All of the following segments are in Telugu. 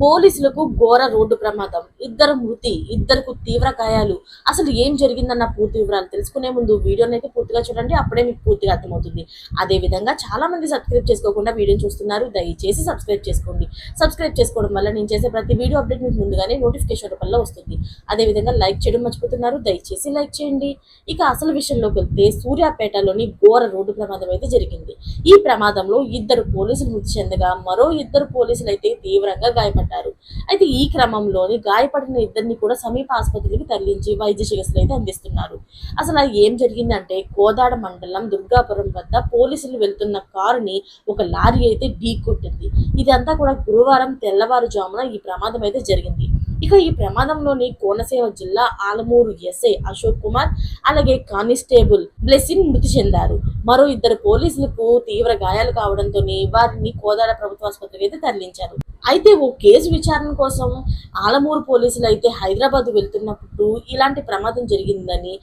పోలీసులకు ఘోర రోడ్డు ప్రమాదం. ఇద్దరు మృతి ఇద్దరుకు తీవ్ర గాయాలు. అసలు ఏం జరిగిందన్న పూర్తి వివరాలు తెలుసుకునే ముందు వీడియోని అయితే పూర్తిగా చూడండి అప్పుడే మీకు పూర్తిగా అర్థమవుతుంది. అదే విధంగా చాలా మంది సబ్స్క్రైబ్ చేసుకోకుండా వీడియోని చూస్తున్నారు దయచేసి సబ్స్క్రైబ్ చేసుకోండి. సబ్స్క్రైబ్ చేసుకోవడం వల్ల నేను చేసే ప్రతి వీడియో అప్డేట్ మీకు ముందుగానే నోటిఫికేషన్ రూపంలో వస్తుంది. అదే విధంగా లైక్ చేయడం మర్చిపోతున్నారు దయచేసి లైక్ చేయండి. ఇక అసలు విషయంలోకి వెళ్తే సూర్యాపేటలోని ఘోర రోడ్డు ప్రమాదం అయితే జరిగింది. ఈ ప్రమాదంలో ఇద్దరు పోలీసులు మృతి చెందగా మరో ఇద్దరు పోలీసులు అయితే తీవ్రంగా గాయపడ్డారు. అయితే ఈ క్రమంలోని గాయపడిన ఇద్దరిని కూడా సమీప ఆసుపత్రికి తరలించి వైద్య చికిత్సలు అయితే అందిస్తున్నారు. అసలు ఏం జరిగిందంటే కోదాడ మండలం దుర్గాపురం వద్ద పోలీసులు వెళ్తున్న కారుని ఒక లారీ అయితే ఢీ కొట్టింది ఇదంతా కూడా గురువారం తెల్లవారుజామున ఈ ప్రమాదం అయితే జరిగింది. ఇక ఈ ప్రమాదంలోని కోనసీమ జిల్లా ఆలమూరు ఎస్ఐ అశోక్ కుమార్ అలాగే కానిస్టేబుల్ బ్లెస్సింగ్ మృతి చెందారు. మరో ఇద్దరు పోలీసులకు తీవ్ర గాయాలు కావడంతో వారిని కోదాడ ప్రభుత్వ ఆసుపత్రికి అయితే తరలించారు. అయితే ఓ కేసు విచారణ కోసం ఆలమూరు పోలీసులు అయితే హైదరాబాద్ వెళ్తున్నప్పుడు ఇలాంటి ప్రమాదం జరిగిందని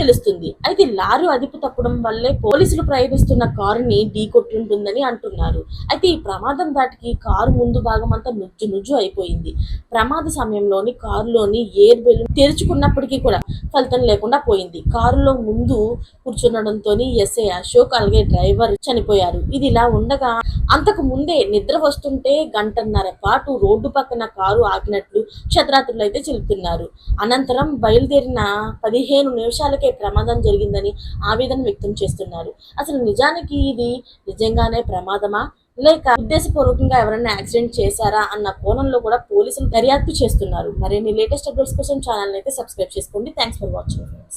తెలుస్తుంది. అయితే లారీ అదుపు తప్పడం వల్లే పోలీసులు ప్రయాణిస్తున్న కారుని ఢీకొట్టుంటుందని అంటున్నారు. అయితే ఈ ప్రమాదం దాటికి కారు ముందు భాగం అంతా నుజ్జు నుజ్జు అయిపోయింది. ప్రమాద సమయంలోని కారులోని ఎయిర్ బెలూన్ తెరుచుకున్నప్పటికీ కూడా ఫలితం లేకుండా పోయింది. కారులో ముందు కూర్చుండడంతో ఎస్ఐ అశోక్ అలాగే డ్రైవర్ చనిపోయారు. ఇది ఇలా ఉండగా అంతకు ముందే నిద్ర వస్తుంటే గంటన్నర పాటు రోడ్డు పక్కన కారు ఆగినట్లు క్షత్రాత్రులు అయితే చెబుతున్నారు. అనంతరం బయలుదేరిన పదిహేను నిమిషాలకే ప్రమాదం జరిగిందని ఆవేదన వ్యక్తం చేస్తున్నారు. అసలు నిజానికి ఇది నిజంగానే ప్రమాదమా? లేక ఉద్దేశపూర్వకంగా ఎవరైనా యాక్సిడెంట్ చేశారా అన్న కోణంలో కూడా పోలీసులు దర్యాప్తు చేస్తున్నారు. మరిన్ని లేటెస్ట్ అప్డేట్స్ కోసం ఛానల్ అయితే సబ్స్క్రైబ్ చేసుకోండి. Thanks for watching.